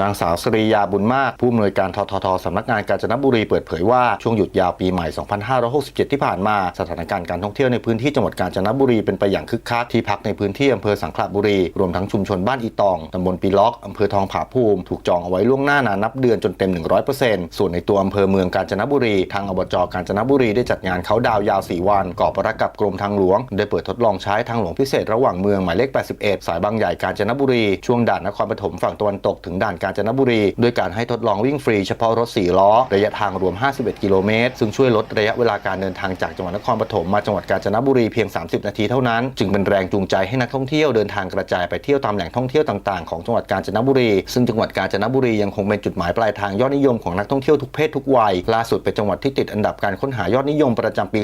นางสาวสริยาบุญมาก ผู้อำนวยการทททสำนักงานกาญจนบุรีเปิดเผยว่า ช่วงหยุดยาวปีใหม่ 2567 ที่ผ่านมา สถานการณ์การท่องเที่ยวในพื้นที่จังหวัดกาญจนบุรีเป็นไปอย่างคึกคักที่พักในพื้นที่อำเภอสังขละบุรี รวมทั้งชุมชนบ้านอีตองตำบลปีล็อกอำเภอทองผาภูมิ ถูกจองเอาไว้ล่วงหน้านานนับเดือนจนเต็ม 100%ส่วนในตัวอำเภอเมืองกาญจนบุรี ทางอบจกาญจนบุรีได้จัดงานเขาดาวยาว 4 วันก่อประกับกรมทางหลวงได้เปิดทดลองใช้ทางหลวงพิเศษระหว่างเมืองหมายเลข 81 สายบางใหญ่กาญจนบุรีช่วงด่านนครปฐมฝั่งตะวันตกถึงด่านกาญจนบุรี ด้วยการให้ทดลองวิ่งฟรีเฉพาะรถ 4 ล้อ ระยะทางรวม 51 กิโลเมตร ซึ่งช่วยลดระยะเวลาการเดินทางจากจังหวัดนครปฐมมาจังหวัดกาญจนบุรีเพียง 30 นาทีเท่านั้น จึงเป็นแรงจูงใจให้นักท่องเที่ยวเดินทางกระจายไปเที่ยวตามแหล่งท่องเที่ยวต่างๆของจังหวัดกาญจนบุรี ซึ่งจังหวัดกาญจนบุรียังคงเป็นจุดหมายปลายทางยอดนิยมของนักท่องเที่ยวทุกเพศทุกวัยล่าสุดเป็นจังหวัดที่ติดอันดับการค้นหายอดนิยมประจำปี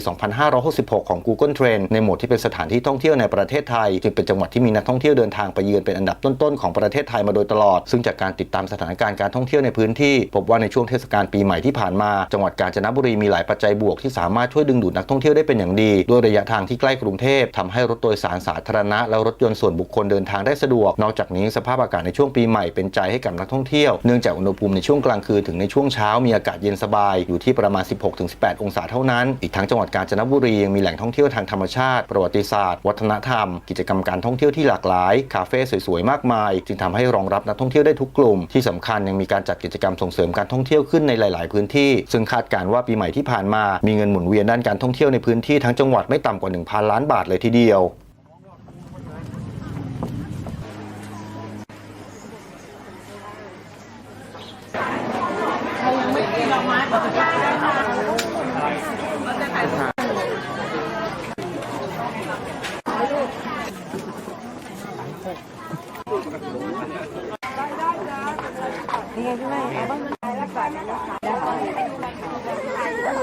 2566 ของ Google Trend ในหมวดที่เป็นสถานที่ท่องเที่ยวในประเทศไทย จึงเป็นจังหวัดที่มีนักท่องเที่ยวเดินทางไปเยือนเป็นอันดับต้นๆของประเทศไทยมาโดยตลอด ซึ่งจากการติดตามสถานการณ์การท่องเที่ยวในพื้นที่ พบว่าในช่วงเทศกาลปีใหม่ที่ผ่านมา จังหวัดกาญจนบุรีมีหลายปัจจัยบวกที่สามารถช่วยดึงดูดนักท่องเที่ยวได้เป็นอย่างดี ด้วยระยะทางที่ใกล้กรุงเทพทำให้รถโดยสารสาธารณะและรถยนต์ส่วนบุคคลเดินทางได้สะดวก นอกจากนี้สภาพอากาศในช่วงปีใหม่เป็นใจให้กับนักท่องเที่ยวเนื่องจากอุณหภูมิในช่วงกลางคืนถึงในช่วงเช้ามีอากาศเย็นสบาย อยู่ที่ประมาณ 16-18 องศาเท่านั้น อีกทั้งจังหวัดกาญจนบุรียังมีแหล่งท่องเที่ยวทางธรรมชาติ ประวัติศาสตร์ วัฒนธรรม กิจกรรมการท่องเที่ยวที่หลากหลาย คาเฟ่สวยๆ มากมาย จึงทำให้รองรับนักท่องเที่ยวได้ทุกกลุ่มที่สำคัญยังมีการจัดกิจกรรมส่งเสริมการท่องเที่ยวขึ้นในหลาย ๆ พื้นที่ ซึ่งคาดการณ์ว่าปีใหม่ที่ผ่านมา มีเงินหมุนเวียนด้านการท่องเที่ยวในพื้นที่ทั้งจังหวัดไม่ต่ำกว่า 1,000 ล้านบาทเลยทีเดียวนี่ ไงพี่แม่เอาบ้างนี่